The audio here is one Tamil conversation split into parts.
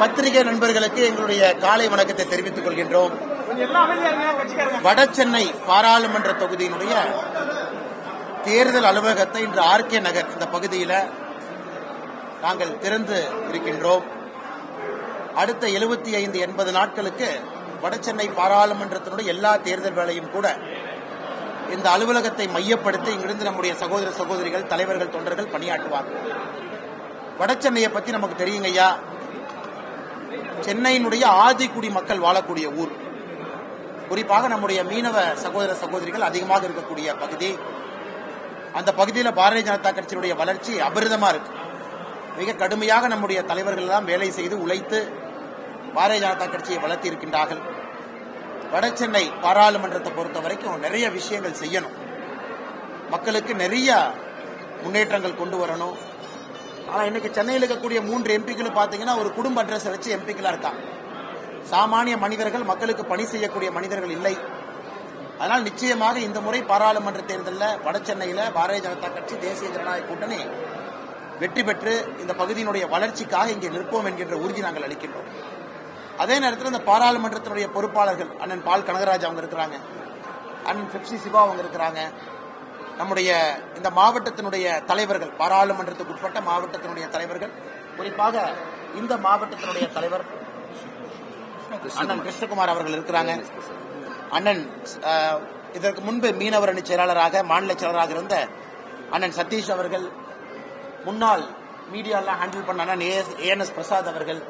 பத்திரிகை நண்பர்களுக்கு எங்களுடைய காலை வணக்கத்தை தெரிவித்துக் கொள்கின்றோம். வட சென்னை பாராளுமன்ற தொகுதியினுடைய தேர்தல் அலுவலகத்தை இன்று ஆர்கே நகர் இந்த பகுதியில் நாங்கள் திறந்து இருக்கின்றோம். அடுத்த எழுபத்தி ஐந்து எண்பது நாட்களுக்கு வடசென்னை பாராளுமன்றத்தினுடைய எல்லா தேர்தல் வேலையும் கூட இந்த அலுவலகத்தை மையப்படுத்தி இங்கிருந்து நம்முடைய சகோதர சகோதரிகள் தலைவர்கள் தொண்டர்கள் பணியாற்றுவார்கள். வடசென்னையை பத்தி நமக்கு தெரியுங்க ஐயா சென்னையினுடைய ஆதிக்குடி மக்கள் வாழக்கூடிய ஊர். குறிப்பாக நம்முடைய மீனவ சகோதர சகோதரிகள் அதிகமாக இருக்கக்கூடிய பகுதி. அந்த பகுதியில் பாரதிய ஜனதா கட்சியினுடைய வளர்ச்சி அபரிதமா இருக்கு. மிக கடுமையாக நம்முடைய தலைவர்கள் எல்லாம் வேலை செய்து உழைத்து பாரதிய ஜனதா கட்சியை வளர்த்தி இருக்கின்றார்கள். வடசென்னை பாராளுமன்றத்தை பொறுத்த வரைக்கும் நிறைய விஷயங்கள் செய்யணும். மக்களுக்கு நிறைய முன்னேற்றங்கள் கொண்டு வரணும். ஆனால் இன்னைக்கு சென்னையில் இருக்கக்கூடிய மூன்று எம்பிக்கள் பாத்தீங்கன்னா ஒரு குடும்ப அட்ரஸ் வச்சு எம்பிக்களா இருக்காங்க. சாமானிய மனிதர்கள் மக்களுக்கு பணி செய்யக்கூடிய மனிதர்கள் இல்லை. அதனால் நிச்சயமாக இந்த முறை பாராளுமன்ற தேர்தலில் வடசென்னையில் பாரதிய ஜனதா கட்சி தேசிய ஜனநாயக கூட்டணி வெற்றி பெற்று இந்த பகுதியினுடைய வளர்ச்சிக்காக இங்கே நிற்போம் என்கின்ற உறுதி நாங்கள் அளிக்கின்றோம். அதே நேரத்தில் இந்த பாராளுமன்றத்தினுடைய பொறுப்பாளர்கள் அண்ணன் பால் கனகராஜ் அவங்க இருக்கிறாங்க அண்ணன் பிப்சி சிவா அவங்க இருக்கிறாங்க நம்முடைய இந்த மாவட்டத்தினுடைய தலைவர்கள் பாராளுமன்றத்துக்கு உட்பட்ட மாவட்டத்தினுடைய தலைவர்கள் குறிப்பாக இந்த மாவட்டத்தினுடைய தலைவர் அண்ணன் கிருஷ்ணகுமார் அவர்கள் இருக்கிறாங்க. அண்ணன் இதற்கு முன்பு மீனவர் அணி செயலாளராக மாநில செயலராக இருந்த அண்ணன் சதீஷ் அவர்கள் முன்னாள் மீடியாலாம் ஹேண்டில் பண்ண அண்ணன் ஏஎன்எஸ் பிரசாத் அவர்கள்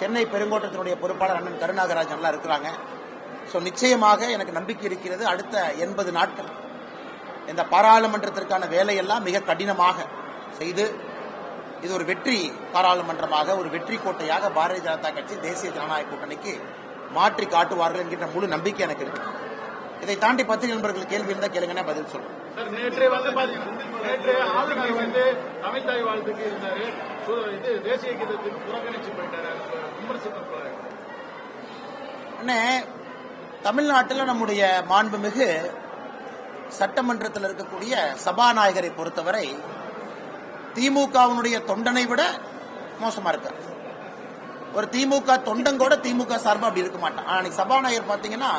சென்னை பெருங்கோட்டத்தினுடைய பொறுப்பாளர் அண்ணன் கருணாகராஜன் எல்லாம் இருக்கிறாங்க. ஸோ நிச்சயமாக எனக்கு நம்பிக்கை இருக்கிறது அடுத்த எண்பது நாட்கள். இந்த பாராளுமன்றத்திற்கான வேலையெல்லாம் மிக கடினமாக செய்து இது ஒரு வெற்றி பாராளுமன்றமாக ஒரு வெற்றி கோட்டையாக பாரதிய ஜனதா கட்சி தேசிய ஜனநாயக கூட்டணிக்கு மாற்றி காட்டுவார்கள் என்கின்ற முழு நம்பிக்கை எனக்கு இருக்கு. இதை தாண்டி பத்திரிகை நண்பர்கள் கேள்வி இருந்தால் கேளுங்கன்னா பதில் சொல்றேன். நேற்று வந்து பாத்தீங்கன்னா நேற்று ஆளுநர் வந்து தமிழ்தாய் வாழ்த்துக்கு இருந்தாரு. சு- இது தேசிய கீதத்துக்கு புறக்கணிச்சு போயிட்டாரு. அது விமர்சனம் போறாரு. அண்ணே தமிழ்நாட்டில் நம்முடைய மாண்புமிகு சட்டமன்றத்தில் இருக்கக்கூடிய சபாநாயகரை பொறுத்தவரை திமுகவினுடைய தொண்டனை விட மோசமா இருக்கார். ஒரு திமுக தொண்டன் கூட திமுக சார்பு அப்படி இருக்க மாட்டான். ஆனால் அன்னைக்கு சபாநாயகர் பாத்தீங்கன்னா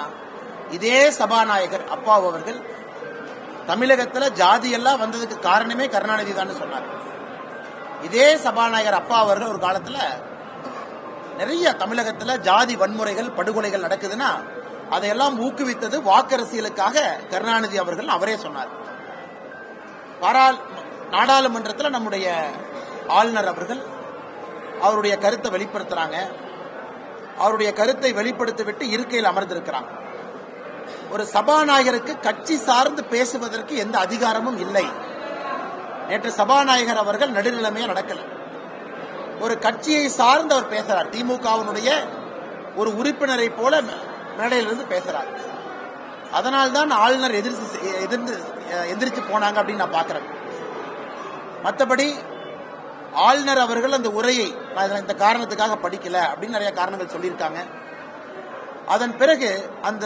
இதே சபாநாயகர் அப்பாவு அவர்கள் தமிழகத்தில் ஜாதி எல்லாம் வந்ததுக்கு காரணமே கருணாநிதி தான் சொன்னார். இதே சபாநாயகர் அப்பா அவர்கள் ஒரு காலத்தில் நிறைய தமிழகத்தில் ஜாதி வன்முறைகள் படுகொலைகள் நடக்குதுன்னா அதையெல்லாம் ஊக்குவித்தது வாக்கரசியலுக்காக கருணாநிதி அவர்கள் அவரே சொன்னார். பாராள் நாடாளுமன்றத்தில் நம்முடைய ஆளுநர் அவர்கள் அவருடைய கருத்தை வெளிப்படுத்துறாங்க. அவருடைய கருத்தை வெளிப்படுத்தி விட்டு இருக்கையில் அமர்ந்திருக்கிறாங்க. ஒரு சபாநாயகருக்கு கட்சி சார்ந்து பேசுவதற்கு எந்த அதிகாரமும் இல்லை. நேற்று சபாநாயகர் அவர்கள் நடுநிலைமையா நடக்கல. ஒரு கட்சியை சார்ந்து அவர் பேசுறார். திமுகவினுடைய ஒரு உறுப்பினரை போல மேடையிலிருந்து பேசுறார். அதனால்தான் ஆளுநர் எதிர்த்து எதிர்த்து எந்திரிச்சு போனாங்க அப்படின்னு நான் பார்க்குறேன். மற்றபடி ஆளுநர் அவர்கள் அந்த உரையை நான் இதுல இந்த காரணத்துக்காக படிக்கல அப்படின்னு நிறைய காரணங்கள் சொல்லியிருக்காங்க. அதன் பிறகு அந்த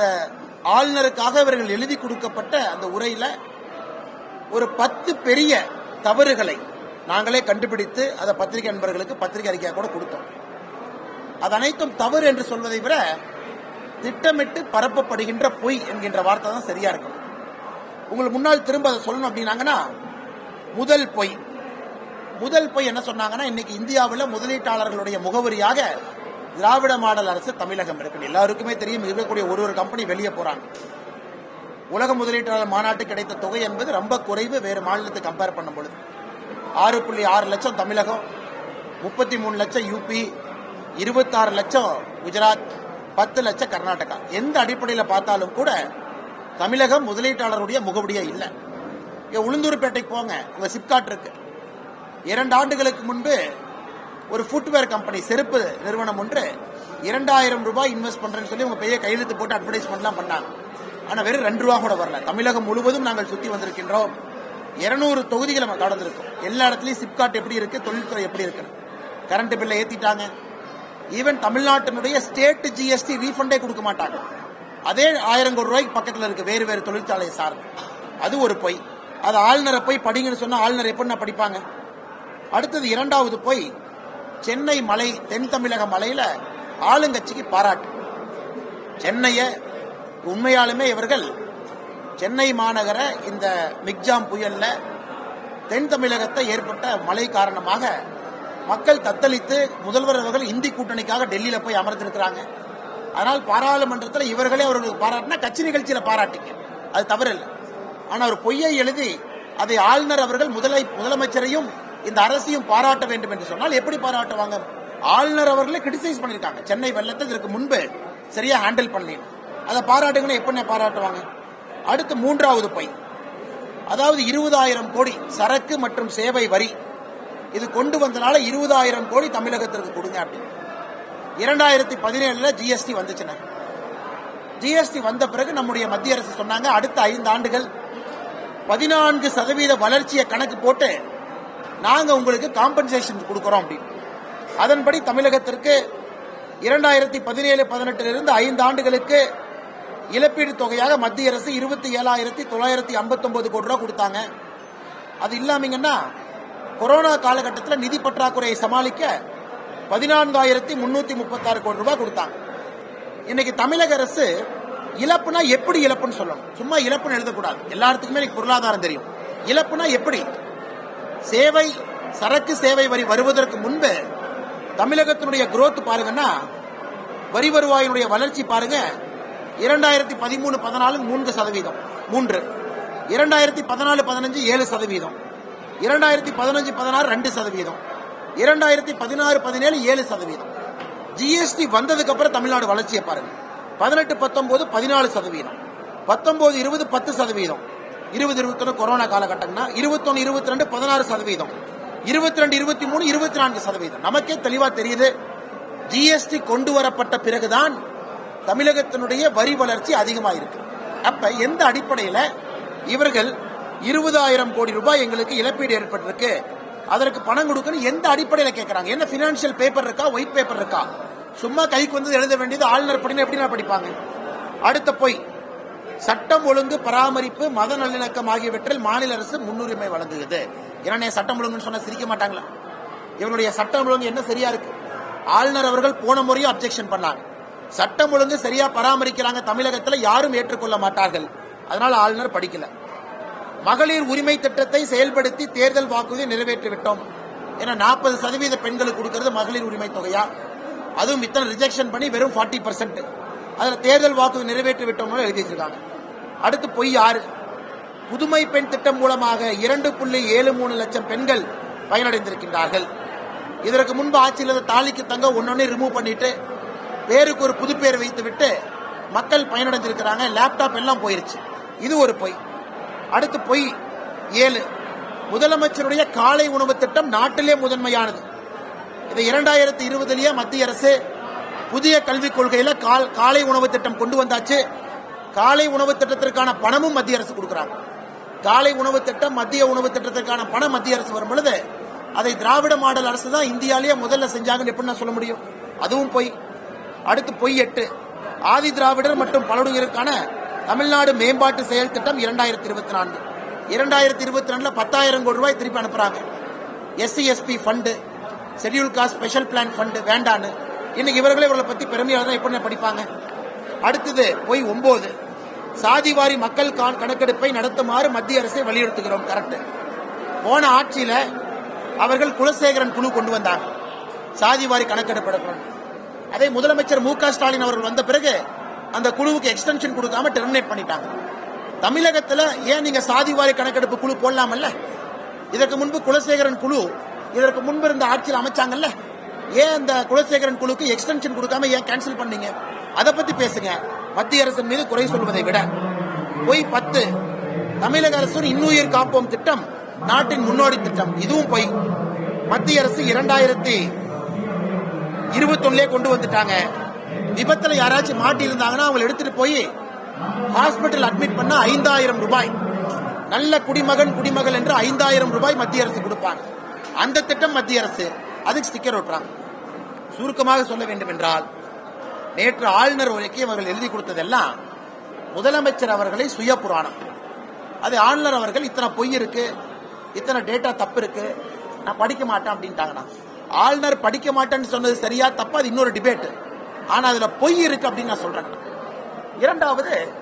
ஆளுநருக்காக இவர்கள் எழுதி கொடுக்கப்பட்ட அந்த உரையில ஒரு பத்து பெரிய தவறுகளை நாங்களே கண்டுபிடித்து அதை பத்திரிகை நண்பர்களுக்கு பத்திரிகை அறிக்கையாக கூட கொடுத்தோம். அது அனைத்தும் தவறு என்று சொல்வதை விட திட்டமிட்டு பரப்பப்படுகின்ற பொய் என்கின்ற வார்த்தை தான் சரியா இருக்கும் உங்களுக்கு முன்னால் திரும்ப அதை சொல்லணும் அப்படின்னாங்கன்னா முதல் பொய். முதல் பொய் என்ன சொன்னாங்கன்னா இன்னைக்கு இந்தியாவில் முதலீட்டாளர்களுடைய முகவரியாக திராவிட மாடல் அரசு தமிழகம் இருக்கு. எல்லாருக்குமே தெரியும் இருக்கக்கூடிய ஒரு ஒரு கம்பெனி வெளியே போறாங்க. உலக முதலீட்டாளர் மாநாட்டு கிடைத்த தொகை என்பது ரொம்ப குறைவு வேறு மாநிலத்தை கம்பேர் பண்ணும் பொழுது. ஆறு புள்ளி ஆறு லட்சம் தமிழகம் முப்பத்தி மூணு லட்சம் யூபி இருபத்தாறு லட்சம் குஜராத் பத்து லட்சம் கர்நாடகா. எந்த அடிப்படையில் பார்த்தாலும் கூட தமிழகம் முதலீட்டாளருடைய முகவடியே இல்லை. இங்க உளுந்தூர்பேட்டைக்கு போங்க. உங்க சிப்காட் இருக்கு. இரண்டு ஆண்டுகளுக்கு முன்பு ஒரு ஃபுட்வேர் கம்பெனி செருப்பு நிறுவனம் ஒன்று இரண்டாயிரம் ரூபாய் இன்வெஸ்ட் பண்றேன்னு சொல்லி உங்க பெரிய கையெழுத்து போட்டு அட்வர்டைஸ்மெண்ட்லாம் பண்ணாங்க. ஆனா வெறும் ரெண்டு ரூபா கூட வரல. தமிழகம் முழுவதும் நாங்கள் சுத்தி வந்திருக்கின்றோம். இருநூறு தொகுதிகளை நம்ம கடந்திருக்கோம். எல்லா இடத்துலயும் சிப்காட் எப்படி இருக்கு? தொழில்துறை எப்படி இருக்கு கரண்ட் பில்லை ஏத்திட்டாங்க. ஈவன் தமிழ்நாட்டினுடைய ஸ்டேட் ஜிஎஸ்டி ரீஃபண்டே கொடுக்க மாட்டாங்க. அதே ஆயிரம் கோடி ரூபாய்க்கு பக்கத்தில் இருக்கு. வேறு வேறு தொழிற்சாலையை சார்ந்து. அது ஒரு பொய். அது ஆளுநரை போய் படிங்கன்னு சொன்னா ஆளுநர் எப்படி நான் படிப்பாங்க? அடுத்தது இரண்டாவது போய். சென்னை மலை தென் தமிழக மலையில ஆளுங்கட்சிக்கு பாராட்டு. சென்னைய உண்மையாலுமே இவர்கள் சென்னை மாநகர இந்த மிக்ஜாம் புயல்ல தென் தமிழகத்தை ஏற்பட்ட மழை காரணமாக மக்கள் தத்தளித்து முதல்வர் அவர்கள் இந்தி கூட்டணிக்காக டெல்லியில போய் அமர்ந்திருக்கிறாங்க. அதனால் பாராளுமன்றத்தில் இவர்களே அவர்களுக்கு பாராட்டினா கட்சி நிகழ்ச்சியில பாராட்டிங்க. அது தவறு இல்லை ஆனா ஒரு பொய்யை எழுதி அதை ஆளுநர் அவர்கள் முதலை முதலமைச்சரையும் இந்த அரசையும் பாராட்ட வேண்டும் என்று சொன்னால் எப்படி பாராட்டுவாங்க? ஆளுநர் அவர்களே கிரிட்டிசைஸ் பண்ணிருக்காங்க. சென்னை வெள்ளத்தை இதற்கு முன்பு சரியா ஹேண்டில் பண்ணி அதை பாராட்டுங்கன்னா எப்படி பாராட்டுவாங்க? அடுத்து மூன்றாவது பொய். அதாவது இருபதாயிரம் கோடி சரக்கு மற்றும் சேவை வரி இது கொண்டு வந்தனால இருபதாயிரம் கோடி தமிழகத்திற்கு கொடுங்க அப்படின்னு. இரண்டாயிரத்தி பதினேழுல ஜிஎஸ்டி வந்துச்சுன்னா ஜிஎஸ்டி வந்த பிறகு நம்முடைய மத்திய அரசு சொன்னாங்க அடுத்த ஐந்து ஆண்டுகள் பதினான்கு சதவீத வளர்ச்சியை கணக்கு போட்டு நாங்க உங்களுக்கு காம்பன்சேஷன் கொடுக்கறோம் அப்படின்னு. அதன்படி தமிழகத்திற்கு இரண்டாயிரத்தி பதினேழு பதினெட்டிலிருந்து ஐந்து ஆண்டுகளுக்கு இழப்பீடு தொகையாக மத்திய அரசு இருபத்தி ஏழாயிரத்தி தொள்ளாயிரத்தி ஐம்பத்தி ஒன்பது கோடி ரூபாய் கொடுத்தாங்க. அது இல்லாமீங்கன்னா கொரோனா காலகட்டத்தில் நிதி பற்றாக்குறையை சமாளிக்க பதினான்காயிரத்தி முன்னூத்தி முப்பத்தாறு கோடி ரூபாய் கொடுத்தாங்க. இன்னைக்கு தமிழக அரசு இழப்புனா எப்படி இழப்புன்னு சொல்லணும். சும்மா இழப்புன்னு எழுதக்கூடாது. எல்லாத்துக்குமே இன்னைக்கு பொருளாதாரம் தெரியும். இழப்புனா எப்படி? சேவை சரக்கு சேவை வரி வருவதற்கு முன்பு தமிழகத்தினுடைய குரோத் பாருங்கன்னா வரி வருவாயினுடைய வளர்ச்சி பாருங்க இரண்டாயிரத்தி பதிமூணு பதினாலு மூன்று சதவீதம். மூன்று. இரண்டாயிரத்தி பதினாலு பதினஞ்சு ஏழு சதவீதம். இரண்டாயிரத்தி பதினஞ்சு பதினாறு ரெண்டு சதவீதம். இரண்டாயிரத்தி பதினாறு பதினேழு ஏழு சதவீதம். ஜிஎஸ்டி வந்ததுக்கு அப்புறம் தமிழ்நாடு வளர்ச்சியை பாருங்க. பதினெட்டு பத்தொன்பது பதினாலு சதவீதம். பத்தொன்பது இருபது பத்து சதவீதம். இருபது இருபத்தொன்னு கொரோனா காலகட்டம்னா இருபத்தொன்னு இருபத்தி ரெண்டு பதினாறு சதவீதம். இருபத்தி ரெண்டு இருபத்தி மூணு இருபத்தி நான்கு சதவீதம். நமக்கே தெளிவா தெரியுது. ஜிஎஸ்டி கொண்டு வரப்பட்ட பிறகுதான் தமிழகத்தினுடைய வரி வளர்ச்சி அதிகமாக இருக்கு அப்ப எந்த அடிப்படையில் இவர்கள் இருபதாயிரம் கோடி ரூபாய் எங்களுக்கு இழப்பீடு ஏற்பட்டிருக்கு. அதற்கு பணம் கொடுக்கணும் எந்த அடிப்படையில் கேட்கறாங்க என்ன பினான்சியல் பேப்பர் இருக்கா? ஒயிட் பேப்பர் இருக்கா? சும்மா கைக்கு வந்து எழுத வேண்டியது ஆளுநர் படினு எப்படி நான் படிப்பாங்க? அடுத்த பொய் சட்டம் ஒழுங்கு பராமரிப்பு மத நல்லிணக்கம் ஆகியவற்றில் மாநில அரசு முன்னுரிமை வழங்குகிறது. ஏன்னா சட்டம் ஒழுங்குன்னு சொன்னா சிரிக்க மாட்டாங்களா? இவருடைய சட்டம் ஒழுங்கு என்ன சரியா இருக்கு? ஆளுநர் அவர்கள் போன முறையும் அப்செக்ஷன் பண்ணாங்க. சட்டம் ஒழுங்கு சரியா பராமரிக்கிறாங்க தமிழகத்தில் யாரும் ஏற்றுக்கொள்ள மாட்டார்கள். அதனால ஆளுநர் படிக்கல. மகளிர் உரிமை திட்டத்தை செயல்படுத்தி தேர்தல் வாக்குறுதி நிறைவேற்றிவிட்டோம். ஏன்னா நாற்பது சதவீத பெண்களுக்கு கொடுக்கிறது மகளிர் உரிமை தொகையா? அதுவும் இத்தனை ரிஜெக்ஷன் பண்ணி வெறும் ஃபார்ட்டி பர்சன்ட் அதில் தேர்தல் வாக்குறுதி நிறைவேற்றி விட்டோம்னு எழுதி வச்சிருக்காங்க அடுத்து பொய் ஆறு புதுமை பெண் திட்டம் மூலமாக இரண்டு புள்ளி ஏழு மூணு லட்சம் பெண்கள் பயனடைந்திருக்கின்றார்கள். இதற்கு முன்பு ஆட்சியில் இருந்த தாலிக்கு தங்க ஒன்னொன்னே ரிமூவ் பண்ணிட்டு பேருக்கு ஒரு புதுப்பேர் வைத்து விட்டு மக்கள் பயனடைஞ்சிருக்கிறாங்க லேப்டாப் எல்லாம் போயிருச்சு. இது ஒரு பொய். அடுத்து பொய். ஏழு. முதலமைச்சருடைய காலை உணவு திட்டம் நாட்டிலே முதன்மையானது. இது இரண்டாயிரத்தி இருபதுலேயே மத்திய அரசு புதிய கல்விக் கொள்கையில கால்- காலை உணவு திட்டம் கொண்டு வந்தாச்சு. காலை உணவு திட்டத்திற்கான பணமும் மத்திய அரசு கொடுக்குறாங்க. காலை உணவு திட்டம் மத்திய உணவு திட்டத்திற்கான பணம் மத்திய அரசு வரும் பொழுது அதை திராவிட மாடல் அரசு தான் இந்தியாலேயே முதல்ல செஞ்சாங்கன்னு எப்படி நான் சொல்ல முடியும்? அதுவும் பொய். அடுத்து பொய் எட்டு. ஆதி திராவிடர் மற்றும் பழங்குடியினருக்கான தமிழ்நாடு மேம்பாட்டு செயல் திட்டம் இரண்டாயிரத்தி இருபத்தி நான்கு இரண்டாயிரத்தி இருபத்தி ரெண்டில் பத்தாயிரம் கோடி ரூபாய் திருப்பி அனுப்புறாங்க. SC SP fund schedule caste special plan fund வேண்டான்னு. இன்னைக்கு இவர்களே இவர்களை பத்தி பெருமையாக தான் எப்படி படிப்பாங்க? அடுத்தது போய் ஒன்பது சாதிவாரி மக்கள் கணக்கெடுப்பை நடத்துமாறு மத்திய அரசை வலியுறுத்துகிறோம் கரெக்ட் போன ஆட்சியில அவர்கள் குலசேகரன் குழு கொண்டு வந்தாங்க. சாதிவாரி கணக்கெடுப்பு எடுக்கணும் அதே முதலமைச்சர் மு க ஸ்டாலின் அவர்கள் வந்த பிறகு அந்த குழுவுக்கு எக்ஸ்டென்ஷன் கொடுக்காம டெர்மினேட் பண்ணிட்டாங்க. தமிழகத்துல ஏன் நீங்க சாதிவாரி கணக்கெடுப்பு குழு போடலாமல்ல? இதற்கு முன்பு குலசேகரன் குழு இதற்கு முன்பு இருந்த ஆட்சியில் அமைச்சாங்கல்ல? ஏன் அந்த குலசேகரன் குழுக்கு எக்ஸ்டென்ஷன் கொடுக்காம ஏன் கேன்சல் பண்ணீங்க? அதை பத்தி பேசுங்க. மத்திய அரசின் மீது குறை சொல்வதை விட. பொய் பத்து. தமிழக அரசின் இன்னுயிர் காப்போம் திட்டம் நாட்டின் முன்னோடி திட்டம். இதுவும் பொய். மத்திய அரசு இரண்டாயிரத்தி இருபத்தொன்னுலயே கொண்டு வந்துட்டாங்க. விபத்துல யாராச்சும் மாட்டி இருந்தாங்கன்னா அவங்களை எடுத்துட்டு போய் ஹாஸ்பிட்டல் அட்மிட் பண்ண ஐந்தாயிரம் ரூபாய். நல்ல குடிமகன் குடிமகள் என்று ஐந்தாயிரம் ரூபாய் மத்திய அரசு கொடுப்பாங்க. அந்த திட்டம் மத்திய அரசு. அதுக்கு ஸ்டிக்கர் ஓட்டுறாங்க. சுருக்கமாக சொல்ல வேண்டும் என்றால் நேற்று ஆளுநர் உரைக்கு அவர்கள் எழுதி கொடுத்ததெல்லாம் முதலமைச்சர் அவர்களை சுய புராணம் அது ஆளுநர் அவர்கள் இத்தனை பொய் இருக்கு இத்தனை டேட்டா தப்பு இருக்கு நான் படிக்க மாட்டேன் அப்படின்ட்டாங்கண்ணா. ஆளுநர் படிக்க மாட்டேன்னு சொன்னது சரியா தப்பா அது இன்னொரு டிபேட் ஆனா அதுல பொய் இருக்கு அப்படின்னு நான் சொல்றேன். இரண்டாவது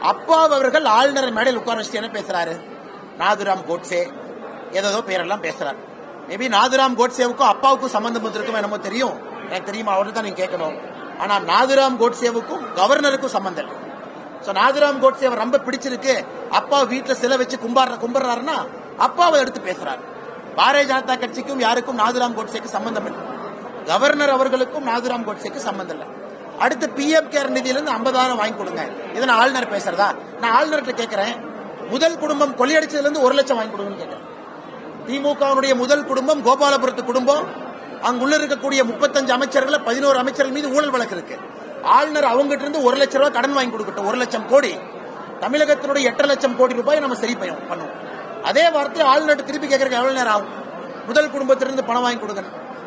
அப்பா அவர்கள் ஆளுநரை மேடையில் உட்கார வச்சுட்டு என்ன பேசுறாரு? நாதுராம் கோட்சே ஏதோ பேரெல்லாம் பேசுறாரு. மேபி நாதுராம் கோட்சேவுக்கும் அப்பாவுக்கும் சம்பந்தம் வந்திருக்கும் என்னமோ தெரியும். எனக்கு தெரியுமா? அவர்கிட்ட தான் நீங்க கேட்கணும். ஆனா நாதுராம் கோட்சேவுக்கும் கவர்னருக்கும் சம்பந்தம் இல்லை. ஸோ நாதுராம் கோட்ஸே அவர் ரொம்ப பிடிச்சிருக்கு. அப்பா வீட்டில் சிலை வச்சு கும்பாடுற கும்பிடுறாருன்னா அப்பாவை எடுத்து பேசுறாரு. பாரதிய ஜனதா கட்சிக்கும் யாருக்கும் நாதுராம் கோட்சேக்கு சம்பந்தம் இல்லை. கவர்னர் அவர்களுக்கும் நாதுராம் கோட்சேக்கு சம்பந்தம் இல்லை. அடுத்து பிஎம் கேர் நிதியிலிருந்து ஐம்பதாயிரம் வாங்கி கொடுங்க. இதை நான் ஆளுநர் பேசுறதா? நான் ஆளுநர்கிட்ட கேட்கிறேன் முதல் குடும்பம் கொள்ளையடிச்சதுலேருந்து ஒரு லட்சம் வாங்கி கொடுங்கன்னு கேட்கிறேன் திமுகவுடைய முதல் குடும்பம் கோபாலபுரத்து குடும்பம். அங்குள்ள இருக்கக்கூடிய முப்பத்தஞ்சு அமைச்சர்களை பதினோரு அமைச்சர்கள் மீது ஊழல் வழக்கு இருக்கு. ஆளுநர் அவங்ககிட்ட இருந்து ஒரு லட்சம் ரூபாய் கடன் வாங்கி கொடுக்கட்டும். ஒரு லட்சம் கோடி. தமிழகத்தினுடைய எட்டரை லட்சம் கோடி ரூபாய் நம்ம சரி பண்ணுவோம் அதே வார்த்தை ஆளுநர் திருப்பி கேட்கறதுக்கு எவ்வளவு நேரம் ஆகும்? முதல் குடும்பத்திலிருந்து பணம் வாங்கி கொடுங்க.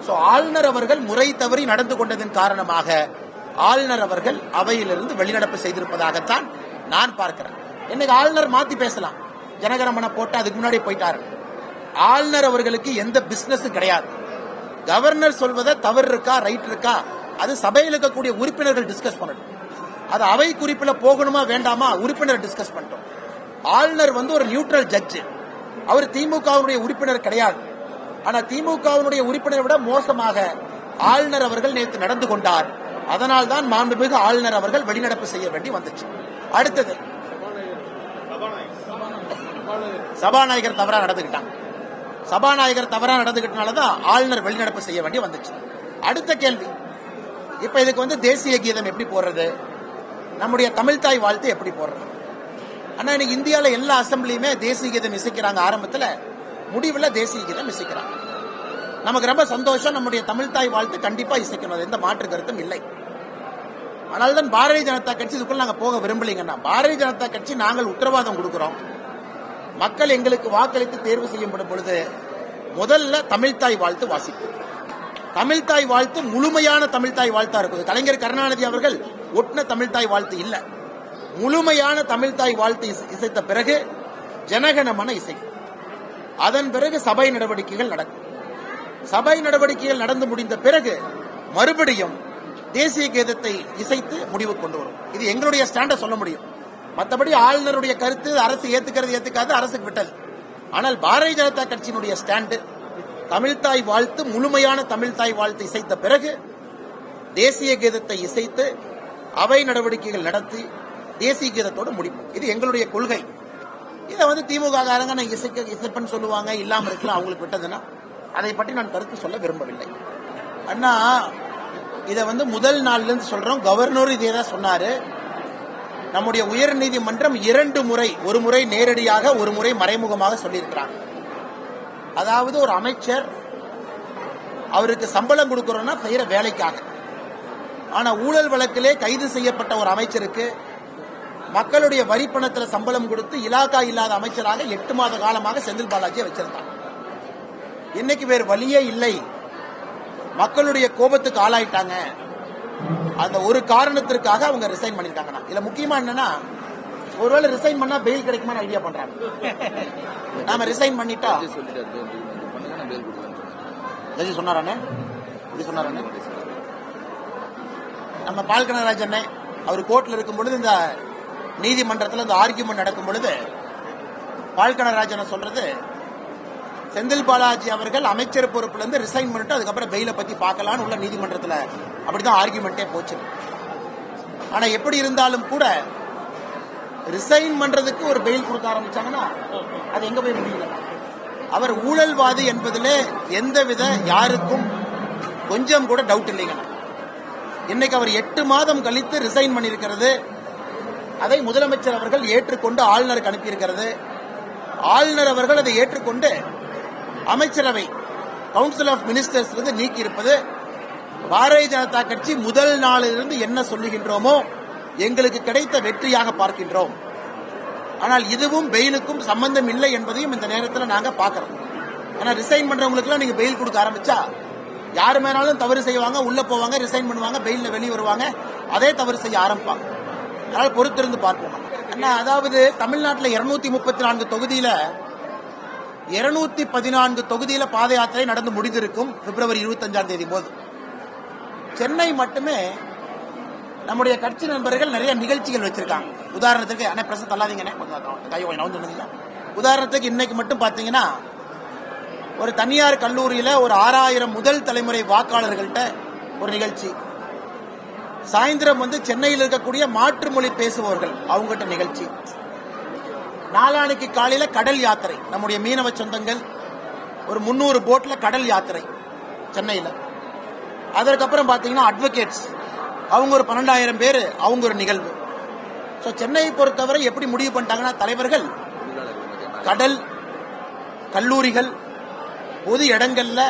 ஸோ ஆளுநர் அவர்கள் முறை தவறி நடந்து கொண்டதன் காரணமாக ஆளுநர் அவர்கள் அவையிலிருந்து வெளிநடப்பு செய்திருப்பதாகத்தான் நான் பார்க்கிறேன். இன்னைக்கு ஆளுநர் மாத்தி பேசலாம். ஜனகரமன போட்டு அதுக்கு முன்னாடி போயிட்டாரு. ஆளுநர் அவர்களுக்கு எந்த பிசினஸ் கிடையாது. கவர்னர் சொல்வதை தவறு இருக்கா ரைட் இருக்கா அது சபையில் இருக்கக்கூடிய உறுப்பினர்கள் டிஸ்கஸ் பண்ணணும் அது அவை குறிப்பில் போகணுமா வேண்டாமா உறுப்பினர் டிஸ்கஸ் பண்ணிட்டோம். ஆளுநர் வந்து ஒரு நியூட்ரல் ஜட்ஜ் அவர் திமுகவுடைய உறுப்பினர் கிடையாது. ஆனா திமுகவினுடைய உறுப்பினரை விட மோசமாக ஆளுநர் அவர்கள் நேற்று நடந்து கொண்டார். அதனால் தான் மாண்புமிகு ஆளுநர் அவர்கள் வெளிநடப்பு செய்ய வேண்டி வந்துச்சு. அடுத்தது. சபாநாயகர் தவறா நடந்துகிட்டாங்க சபாநாயகர் தவறா நடந்துகிட்டனாலதான் ஆளுநர் வெளிநடப்பு செய்ய வேண்டி வந்துச்சு. அடுத்த கேள்வி. இப்ப இதுக்கு வந்து தேசிய கீதம் எப்படி போடுறது? நம்முடைய தமிழ்தாய் வாழ்த்து எப்படி போடுறது? ஆனா இன்னைக்கு இந்தியாவில் எல்லா அசம்பிளியுமே தேசிய கீதம் இசைக்கிறாங்க ஆரம்பத்துல. முடிவில் தேசிய கீதம் இசைக்கிறாங்க நமக்கு ரொம்ப சந்தோஷம். நம்முடைய தமிழ்தாய் வாழ்த்து கண்டிப்பா இசைக்கணும் அது எந்த மாற்று கருத்தும் இல்லை. ஆனால் தான் பாரதிய ஜனதா கட்சி இதுக்குள்ள நாங்கள் போக விரும்பலைங்கன்னா பாரதிய ஜனதா கட்சி நாங்கள் உத்தரவாதம் கொடுக்கிறோம். மக்கள் எங்களுக்கு வாக்களித்து தேர்வு செய்யப்படும் பொழுது முதல்ல தமிழ்தாய் வாழ்த்து வாசிப்போம். தமிழ்தாய் வாழ்த்து முழுமையான தமிழ்தாய் வாழ்த்தா இருக்குது கலைஞர் கருணாநிதி அவர்கள் ஒட்டின தமிழ்தாய் வாழ்த்து இல்லை. முழுமையான தமிழ்தாய் வாழ்த்து இசை- இசைத்த பிறகு ஜனகணமன இசை. அதன் பிறகு சபை நடவடிக்கைகள் நடக்கும். சபை நடவடிக்கைகள் நடந்து முடிந்த பிறகு மறுபடியும் தேசிய கீதத்தை இசைத்து முடிவு கொண்டு வரும். இது எங்களுடைய ஸ்டாண்டை சொல்ல முடியும். மற்றபடி ஆளுநருடைய கருத்து அரசு ஏத்துக்கிறது ஏத்துக்காது அரசுக்கு விட்டல். ஆனால் பாரதிய ஜனதா கட்சியினுடைய ஸ்டாண்டு தமிழ்தாய் வாழ்த்து முழுமையான தமிழ்தாய் வாழ்த்து இசைத்த பிறகு தேசிய கீதத்தை இசைத்து அவை நடவடிக்கைகள் நடத்தி தேசிய கீதத்தோடு முடிப்போம். இது எங்களுடைய கொள்கை. இதை வந்து திமுக காரங்க நான் இசைக்க இசைப்பன்னு சொல்லுவாங்க இல்லாமல் இருக்கலாம் அவங்களுக்கு விட்டதுன்னா அதை பற்றி நான் கருத்து சொல்ல விரும்பவில்லை. அண்ணா இதை வந்து முதல் நாள்லேருந்து இருந்து சொல்றோம். கவர்னர் இதே தான் சொன்னார். நம்முடைய உயர் நீதிமன்றம் இரண்டு முறை ஒரு முறை நேரடியாக ஒரு முறை மறைமுகமாக சொல்லியிருக்கிறாங்க. அதாவது ஒரு அமைச்சர் அவருக்கு சம்பளம் கொடுக்குறோன்னா செய்கிற வேலைக்காக. ஆனால் ஊழல் வழக்கிலே கைது செய்யப்பட்ட ஒரு அமைச்சருக்கு மக்களுடைய வரி பணத்துல சம்பளம் கொடுத்து இலாக்கா இல்லாத அமைச்சராக எட்டு மாத காலமாக செந்தில் பாலாஜியை வச்சிருந்தாங்க இன்னைக்கு வேறு வழியே இல்லை. மக்களுடைய கோபத்துக்கு ஆளாயிட்டாங்க. அந்த ஒரு காரணத்திற்காக அவங்க ரிசைன் பண்ணிருக்காங்கண்ணா இதுல முக்கியமா என்னன்னா ஒருவேளை ரிசைன் பண்ணா பெயில் கிடைக்குமான்னு ஐடியா பண்றாங்க. நாம ரிசைன் பண்ணிட்டா இது ஜட்ஜி சொன்னாரானே இப்படி சொன்னாரானே நம்ம பால்கனராஜ் அவர் கோர்ட்ல இருக்கும் பொழுது இந்த நீதிமன்றத்தில் இந்த ஆர்கியூமெண்ட் நடக்கும் பொழுது பால்கனராஜன் சொல்றது? செந்தில் பாலாஜி அவர்கள் அமைச்சர் பொறுப்புல இருந்து ரிசைன் பண்ணிட்டு அதுக்கப்புறம் பெயில பத்தி பார்க்கலாம்னு உள்ள நீதிமன்றத்தில் அப்படிதான் ஆர்கியூமெண்ட்டே போச்சு. ஆனா எப்படி இருந்தாலும் கூட ரிசைன் பண்றதுக்கு ஒரு பெயில் கொடுக்க ஆரம்பிச்சாங்கன்னா அது எங்க போய் முடியல அவர் ஊழல்வாதி என்பதிலே எந்தவித யாருக்கும் கொஞ்சம் கூட டவுட் இல்லைங்க. இன்னைக்கு அவர் எட்டு மாதம் கழித்து ரிசைன் பண்ணியிருக்கிறது அதை முதலமைச்சர் அவர்கள் ஏற்றுக்கொண்டு ஆளுநருக்கு அனுப்பியிருக்கிறது. ஆளுநர் அவர்கள் அதை ஏற்றுக்கொண்டு அமைச்சரவை கவுன்சில் ஆஃப் மினிஸ்டர்ஸ் இருந்து நீக்கி இருப்பது பாரதிய ஜனதா கட்சி முதல் நாளிலிருந்து என்ன சொல்லுகின்றோமோ எங்களுக்கு கிடைத்த வெற்றியாக பார்க்கின்றோம். ஆனால் இதுவும் பெயிலுக்கும் சம்பந்தம் இல்லை என்பதையும் இந்த நேரத்தில் நாங்க பார்க்குறோம். ஆனா ரிசைன் பண்ணுறவங்களுக்குலாம் நீங்க பெயில் கொடுக்க ஆரம்பிச்சா யார் மேனாலும் தவறு செய்வாங்க உள்ள போவாங்க ரிசைன் பண்ணுவாங்க பெயில்ல வெளியே வருவாங்க அதே தவறு செய்ய ஆரம்பிப்பாங்க. அதனால பொறுத்திருந்து பார்ப்போம். அண்ணா அதாவது தமிழ்நாட்டில் இருநூத்தி முப்பத்தி நான்கு தொகுதியில இருநூத்தி பதினான்கு தொகுதியில பாத யாத்திரை நடந்து முடிந்திருக்கும் பிப்ரவரி இருபத்தஞ்சாம் தேதி போது. சென்னை மட்டுமே நம்முடைய கட்சி நண்பர்கள் நிறைய நிகழ்ச்சிகள் வச்சிருக்காங்க. உதாரணத்துக்கு அண்ணே பிரசன் தள்ளாதீங்கண்ணே. கொஞ்சம் கை உதாரணத்துக்கு இன்னைக்கு மட்டும் பாத்தீங்கன்னா ஒரு தனியார் கல்லூரியில ஒரு ஆறாயிரம் முதல் தலைமுறை வாக்காளர்கள்ட்ட ஒரு நிகழ்ச்சி. சாயந்தரம் வந்து சென்னையில் இருக்கக்கூடிய மாற்று மொழி பேசுபவர்கள் அவங்ககிட்ட நிகழ்ச்சி. நாளானைக்கு காலையில கடல் யாத்திரை. நம்முடைய மீனவ சொந்தங்கள் ஒரு முன்னூறு போட்ல கடல் யாத்திரை சென்னையில. அதற்கப்புறம் பாத்தீங்கன்னா அட்வொகேட்ஸ் அவங்க ஒரு பன்னெண்டாயிரம் பேர் அவங்க ஒரு நிகழ்வு. ஸோ சென்னையை பொறுத்தவரை எப்படி முடிவு பண்ணிட்டாங்கன்னா தலைவர்கள் கடல் கல்லூரிகள் பொது இடங்கள்ல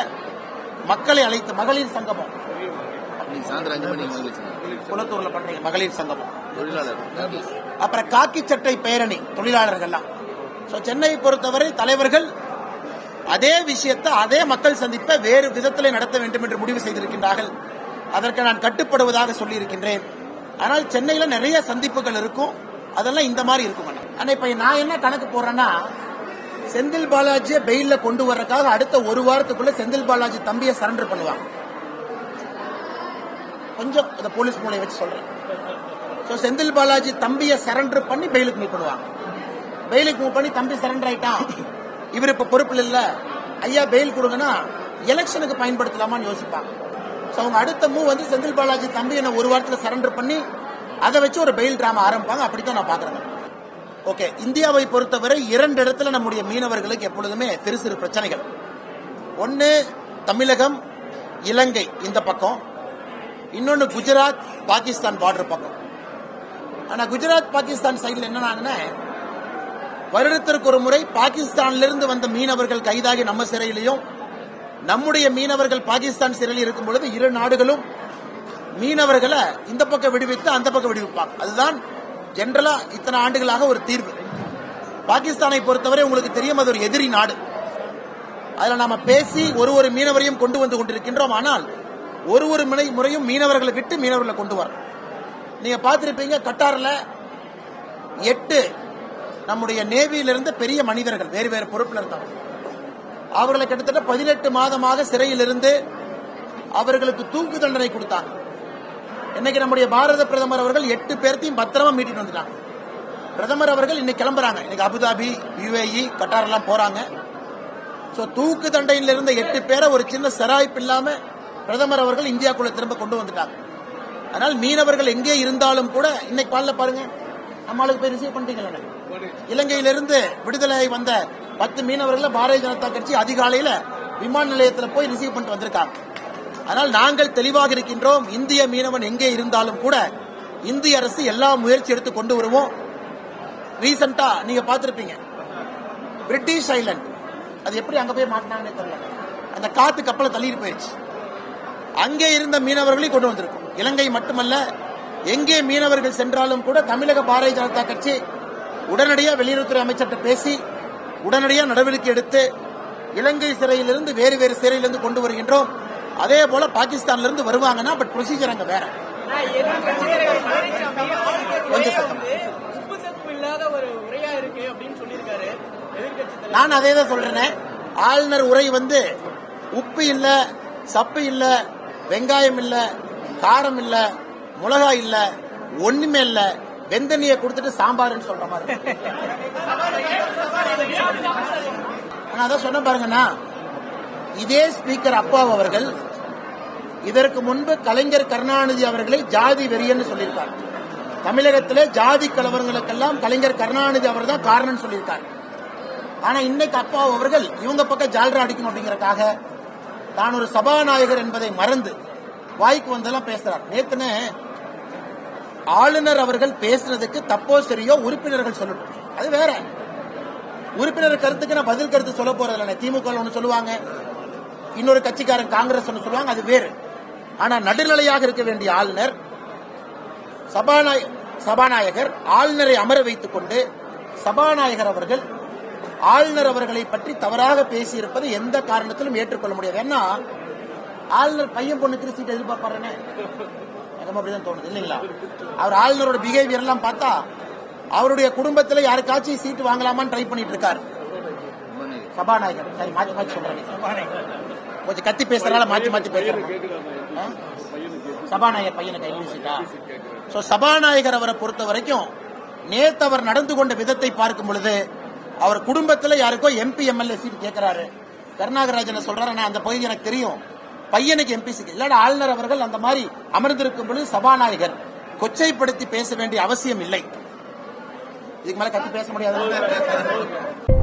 மக்களை அழைத்து மகளிர் சங்கமம். இன்னைக்கு சாயந்தரம் அஞ்சு மணிக்கு குளத்தூர்ல பண்றீங்க மகளிர் சங்கமம் தொழிலாளர். அப்புறம் காக்கி சட்டை பேரணி தொழிலாளர்கள்லாம். ஸோ சென்னையை பொறுத்தவரை தலைவர்கள் அதே விஷயத்தை அதே மக்கள் சந்திப்பை வேறு விதத்திலே நடத்த வேண்டும் என்று முடிவு செய்திருக்கின்றார்கள். அதற்கு நான் கட்டுப்படுவதாக சொல்லியிருக்கின்றேன். ஆனால் சென்னையில நிறைய சந்திப்புகள் இருக்கும். அதெல்லாம் இந்த மாதிரி இருக்கும் அண்ணா. ஆனா இப்ப நான் என்ன கணக்கு போடுறேன்னா செந்தில் பாலாஜியை பெயில்ல கொண்டு வர்றதுக்காக அடுத்த ஒரு வாரத்துக்குள்ள செந்தில் பாலாஜி தம்பியை சரண்டர் பண்ணுவாங்க. கொஞ்சம் இந்த போலீஸ் மூலையை வச்சு சொல்றேன். ஸோ செந்தில் பாலாஜி தம்பியை சரண்டர் பண்ணி பெயிலுக்கு மூவ் பண்ணுவாங்க. பெயிலுக்கு மூவ் பண்ணி தம்பி சரண்டர் ஆயிட்டான். இவர் இப்ப பொறுப்பில் இல்ல. ஐயா பெயில் கொடுங்கன்னா எலெக்ஷனுக்கு பயன்படுத்தலாமான்னு யோசிப்பாங்க. ஸோ அவங்க அடுத்த மூவ் வந்து செந்தில் பாலாஜி தம்பி என்ன ஒரு வாரத்தில் சரண்டர் பண்ணி அதை வச்சு ஒரு பெயில் டிராமா ஆரம்பிப்பாங்க. அப்படித்தான் நான் பாக்குறேன் ஓகே இந்தியாவை பொறுத்தவரை இரண்டு இடத்துல நம்முடைய மீனவர்களுக்கு எப்பொழுதுமே சிறு சிறு பிரச்சனைகள். ஒன்னு தமிழகம் இலங்கை இந்த பக்கம். இன்னொன்று குஜராத் பாகிஸ்தான் பார்டர் பக்கம். ஆனால் குஜராத் பாகிஸ்தான் சைடில் என்னன்னா வருடத்திற்கு ஒரு முறை பாகிஸ்தானிலிருந்து வந்த மீனவர்கள் கைதாகி நம்ம சிறையிலையும் நம்முடைய மீனவர்கள் பாகிஸ்தான் சிறையில் இருக்கும் பொழுது இரு நாடுகளும் மீனவர்களை இந்த பக்கம் விடுவித்து அந்த பக்கம் விடுவிப்பாங்க. அதுதான் ஜெனரலா இத்தனை ஆண்டுகளாக ஒரு தீர்வு. பாகிஸ்தானை பொறுத்தவரை உங்களுக்கு தெரியும் அது ஒரு எதிரி நாடு. அதில் நாம பேசி ஒரு ஒரு மீனவரையும் கொண்டு வந்து கொண்டிருக்கின்றோம். ஆனால் ஒரு ஒரு முறை முறையும் மீனவர்களை விட்டு மீனவர்களை கொண்டு வரணும் நீங்க பார்த்திருப்பீங்க கட்டாரில் எட்டு நம்முடைய நேவியிலிருந்து பெரிய மனிதர்கள் வேறு வேறு பொறுப்பில் இருந்தாங்க அவர்களை கிட்டத்தட்ட பதினெட்டு மாதமாக சிறையில் இருந்து அவர்களுக்கு தூக்கு தண்டனை கொடுத்தாங்க. இன்னைக்கு நம்முடைய பாரத பிரதமர் அவர்கள் எட்டு பேர்த்தையும் பத்திரமா மீட்டிட்டு வந்துட்டாங்க. பிரதமர் அவர்கள் இன்னைக்கு கிளம்புறாங்க. இன்னைக்கு அபுதாபி யுஏஇ கட்டார் எல்லாம் போறாங்க தூக்கு தண்டையில் இருந்த எட்டு பேரை ஒரு சின்ன செராய்ப்பு இல்லாமல் பிரதமர் அவர்கள் இந்தியாக்குள்ள திரும்ப கொண்டு வந்துட்டாங்க. அதனால் மீனவர்கள் எங்கே இருந்தாலும் கூட இன்னைக்கு பால்ல பாருங்க. நம்மளுக்கு போய் ரிசீவ் பண்ணிட்டீங்களே இலங்கையிலிருந்து விடுதலை வந்த பத்து மீனவர்களை பாரதிய ஜனதா கட்சி அதிகாலையில விமான நிலையத்தில் போய் ரிசீவ் பண்ணிட்டு வந்திருக்காங்க. ஆனால் நாங்கள் தெளிவாக இருக்கின்றோம் இந்திய மீனவன் எங்கே இருந்தாலும் கூட இந்திய அரசு எல்லா முயற்சி எடுத்து கொண்டு வருவோம். ரீசெண்டா நீங்க பார்த்திருப்பீங்க. பிரிட்டிஷ் ஐலண்ட் அது எப்படி அங்க போய் மாட்டினாங்கன்னு தெரியல. அந்த காத்து கப்பலை தள்ளிட்டு போயிடுச்சு. அங்கே இருந்த மீனவர்களையும் கொண்டு வந்திருக்கும். இலங்கை மட்டுமல்ல எங்கே மீனவர்கள் சென்றாலும் கூட தமிழக பாரதிய ஜனதா கட்சி உடனடியாக வெளியுறவுத்துறை அமைச்சர்கிட்ட பேசி உடனடியாக நடவடிக்கை எடுத்து இலங்கை சிறையிலிருந்து வேறு வேறு சிறையிலிருந்து கொண்டு வருகின்றோம். அதே போல பாகிஸ்தான்ல இருந்து வருவாங்கன்னா பட் ப்ரொசீஜர் அங்க வேற. நான் அதே தான் சொல்றேன். ஆளுநர் உரை வந்து உப்பு இல்ல சப்பு இல்லை வெங்காயம் இல்ல காரம் இல்ல மிளகாய் இல்ல ஒண்ணுமே இல்ல. வெந்தனிய கொடுத்துட்டு சாம்பார்னு சொல்ற மாதிரி. நான் அதான் சொன்ன பாருங்கண்ணா. இதே ஸ்பீக்கர் அப்பா அவர்கள் இதற்கு முன்பு கலைஞர் கருணாநிதி அவர்களை ஜாதி வெறியன்னு சொல்லியிருக்கார். தமிழகத்தில் ஜாதி கலவரங்களுக்கெல்லாம் கலைஞர் கருணாநிதி அவர் தான் காரணம் சொல்லியிருக்கார். ஆனா இன்னைக்கு அப்பா அவர்கள் இவங்க பக்கம் ஜால்ரா அடிக்கணும் அப்படிங்கறக்காக தான் ஒரு சபாநாயகர் என்பதை மறந்து வாய்க்கு வந்தெல்லாம் பேசுறார். நேத்துனே ஆளுநர் அவர்கள் பேசுறதுக்கு தப்போ சரியோ உறுப்பினர்கள் சொல்லட்டும். அது வேற. உறுப்பினர் கருத்துக்கு நான் பதில் கருத்து சொல்ல போறது இல்லை திமுக ஒன்று சொல்லுவாங்க. இன்னொரு கட்சிக்காரன் காங்கிரஸ் ஒன்று சொல்லுவாங்க. அது வேறு. ஆனா நடுநிலையாக இருக்க வேண்டிய ஆளுநர் சபாநாய சபாநாயகர் ஆளுநரை அமர வைத்துக் கொண்டு சபாநாயகர் அவர்கள் ஆளுநர் அவர்களை பற்றி தவறாக பேசியிருப்பது எந்த காரணத்திலும் ஏற்றுக்கொள்ள முடியாது. ஏன்னா ஆளுநர் பையன் பொண்ணுக்கு சீட் எதிர்பார்ப்பாருன்னு எனக்கு அப்படிதான் தோணுது இல்லைங்களா? அவர் ஆளுநரோட பிஹேவியர் எல்லாம் பார்த்தா அவருடைய குடும்பத்தில் யாருக்காச்சும் சீட்டு வாங்கலாமான்னு ட்ரை பண்ணிட்டு இருக்காரு சபாநாயகர். சரி மாற்றி மாற்றி சொல்றேன். கொஞ்சம் கத்தி பேசுறதுனால மாற்றி மாத்தி பேசுறேன். சபாநாயகர் பையனுக்கு கைது சீட்டா சோ சபாநாயகர் அவரை பொறுத்த வரைக்கும் நேத்து அவர் நடந்து கொண்ட விதத்தை பார்க்கும் பொழுது அவர் குடும்பத்துல யாருக்கோ எம்பி எம்எல்ஏ சீட் கேட்கிறாரு கருணாகராஜன் சொல்றாரு அந்த பகுதி எனக்கு தெரியும். பையனுக்கு எம்பி சீட் இல்லாட ஆளுநர் அவர்கள் அந்த மாதிரி அமர்ந்திருக்கும் பொழுது சபாநாயகர். கொச்சைப்படுத்தி பேச வேண்டிய அவசியம் இல்லை. இதுக்கு மேல கத்தி பேச முடியாது.